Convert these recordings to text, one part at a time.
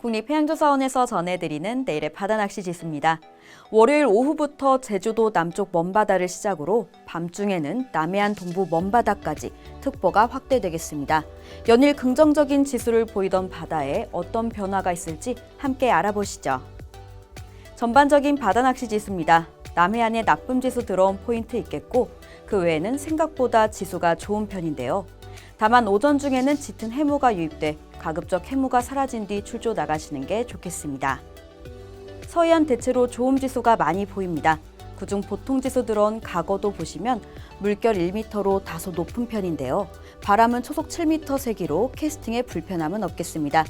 국립해양조사원에서 전해드리는 내일의 바다낚시 지수입니다. 월요일 오후부터 제주도 남쪽 먼바다를 시작으로 밤중에는 남해안 동부 먼바다까지 특보가 확대되겠습니다. 연일 긍정적인 지수를 보이던 바다에 어떤 변화가 있을지 함께 알아보시죠. 전반적인 바다낚시 지수입니다. 남해안에 나쁨 지수 들어온 포인트 있겠고 그 외에는 생각보다 지수가 좋은 편인데요. 다만 오전 중에는 짙은 해무가 유입돼 가급적 해무가 사라진 뒤 출조 나가시는 게 좋겠습니다. 서해안 대체로 좋음 지수가 많이 보입니다. 그중 보통 지수 들어온 과거도 보시면 물결 1m로 다소 높은 편인데요. 바람은 초속 7m 세기로 캐스팅에 불편함은 없겠습니다.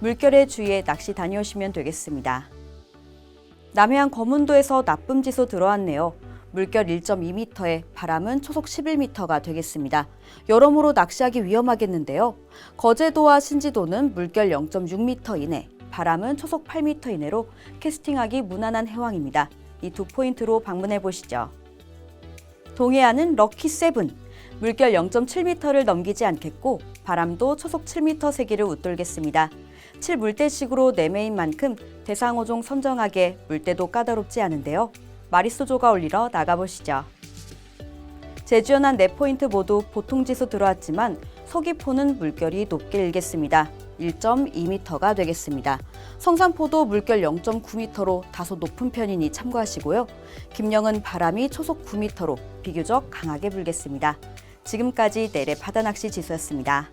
물결에 주의해 낚시 다녀오시면 되겠습니다. 남해안 거문도에서 나쁨 지수 들어왔네요. 물결 1.2m에 바람은 초속 11m가 되겠습니다. 여러모로 낚시하기 위험하겠는데요. 거제도와 신지도는 물결 0.6m 이내, 바람은 초속 8m 이내로 캐스팅하기 무난한 해왕입니다. 이 두 포인트로 방문해 보시죠. 동해안은 럭키 세븐, 물결 0.7m를 넘기지 않겠고 바람도 초속 7m 세기를 웃돌겠습니다. 7물대식으로 내매인 만큼 대상어종 선정하기에 물대도 까다롭지 않은데요. 마리소조가 올리러 나가보시죠. 제주연안 4포인트 모두 보통 지수 들어왔지만 서귀포는 물결이 높게 일겠습니다. 1.2m가 되겠습니다. 성산포도 물결 0.9m로 다소 높은 편이니 참고하시고요. 김영은 바람이 초속 9m로 비교적 강하게 불겠습니다. 지금까지 내래 바다낚시 지수였습니다.